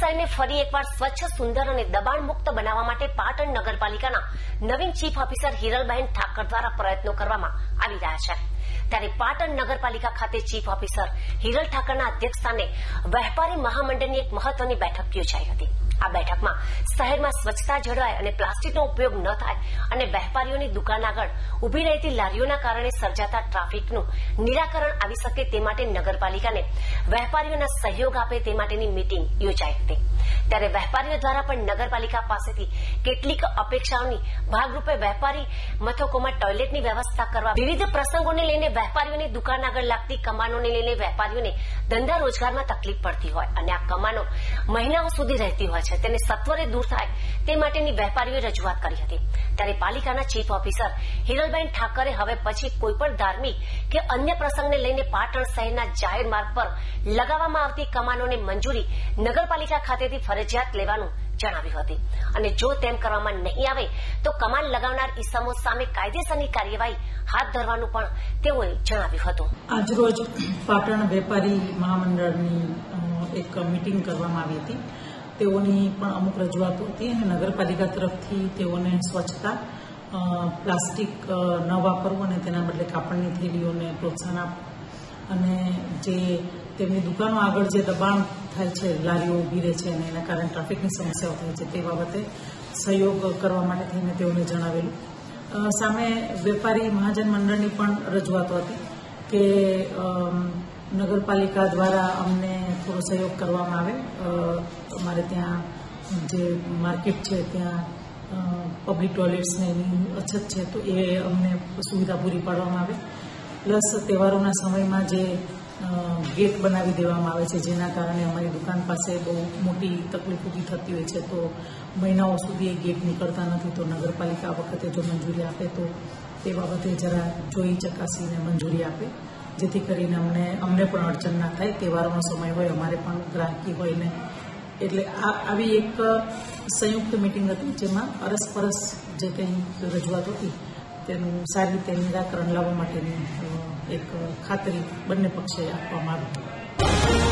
શહેરને ફરી એકવાર સ્વચ્છ, સુંદર અને દબાણ મુક્ત બનાવવા માટે પાટણ નગરપાલિકાના નવીન ચીફ ઓફિસર હિરલબહેન ઠાકર દ્વારા પ્રયત્નો કરવામાં આવી રહ્યા છે. ત્યારે પાટણ નગરપાલિકા ખાતે ચીફ ઓફિસર હિરલ ઠાકરના અધ્યક્ષસ્થાને વેપારી મહામંડળની એક મહત્વની બેઠક યોજાઈ હતી. આ બેઠકમાં શહેરમાં સ્વચ્છતા જળવાય અને પ્લાસ્ટિકનો ઉપયોગ ન થાય અને વેપારીઓની દુકાન આગળ ઊભી રહેતી લારીઓના કારણે સર્જાતા ટ્રાફિકનું નિરાકરણ આવી શકે તે માટે નગરપાલિકાને વેપારીઓના સહયોગ આપે તે માટેની મિટિંગ યોજાઈ હતી. ત્યારે વેપારીઓ દ્વારા પણ નગરપાલિકા પાસેથી કેટલીક અપેક્ષાઓની ભાગરૂપે વેપારી મથકોમાં ટોયલેટની વ્યવસ્થા કરવા વિવિધ પ્રસંગોને લઈને વેપારીઓની દુકાન આગળ લાગતી કમાનોને લઈને વેપારીઓને ધંધા રોજગારમાં તકલીફ પડતી હોય અને આ કમાનો મહિનાઓ સુધી રહેતી હોય છે. તેને સત્વરે દૂર થાય તે માટેની વેપારીઓએ રજૂઆત કરી હતી. ત્યારે પાલિકાના ચીફ ઓફિસર હિરલબેન ઠાકરે હવે પછી કોઈપણ ધાર્મિક કે અન્ય પ્રસંગને લઈને પાટણ શહેરના જાહેર માર્ગ પર લગાવવામાં આવતી કમાનોને મંજૂરી નગરપાલિકા ખાતેથી ફરજિયાત લેવાનું જણાવ્યું હતી. અને જો તેમ કરવામાં નહીં આવે, તો કમાન લગાવનાર ઇસમો સામે કાયદેસરની કાર્યવાહી હાથ ધરવાનું પણ તેઓએ જણાવ્યું હતું. આજરોજ પાટણ વેપારી મહામંડળની એક મિટિંગ કરવામાં આવી હતી. તેઓની પણ અમુક રજૂઆતો હતી અને નગરપાલિકા તરફથી તેઓને સ્વચ્છતા પ્લાસ્ટિક ન વાપરવું અને તેના બદલે કાપડની થેલીઓને પ્રોત્સાહન આપવું. અને જે તેમની દુકાનો આગળ જે દબાણ થાય છે, લારીઓ ઊભી રહે છે અને એના કારણે ટ્રાફિકની સમસ્યાઓ થાય છે તે બાબતે સહયોગ કરવા માટે થઈને તેઓને જણાવેલું. સામે વેપારી મહાજન મંડળની પણ રજૂઆતો હતી કે નગરપાલિકા દ્વારા અમને થોડો સહયોગ કરવામાં આવે. અમારે ત્યાં જે માર્કેટ છે, ત્યાં પબ્લિક ટોયલેટ્સને એની અછત છે, તો એ અમને સુવિધા પૂરી પાડવામાં આવે. પ્લસ તહેવારોના સમયમાં જે ગેટ બનાવી દેવામાં આવે છે, જેના કારણે અમારી દુકાન પાસે બહુ મોટી તકલીફ ઊભી થતી હોય છે. તો મહિનાઓ સુધી એ ગેટ નીકળતા નથી. તો નગરપાલિકા વખતે જો મંજૂરી આપે તો તે બાબતે જરા જોઈ ચકાસીને મંજૂરી આપે. જેથી કરીને અમને અમને પણ અડચણ ના થાય. તહેવારોનો સમય હોય, અમારે પણ ગ્રાહકી હોય ને. એટલે આ, આવી એક સંયુક્ત મિટિંગ હતી જેમાં અરસપરસ જે કંઈ રજૂઆત હતી, તેનું સારી રીતે નિરાકરણ લાવવા માટેની એક ખાતરી બંને પક્ષે આપવામાં આવી.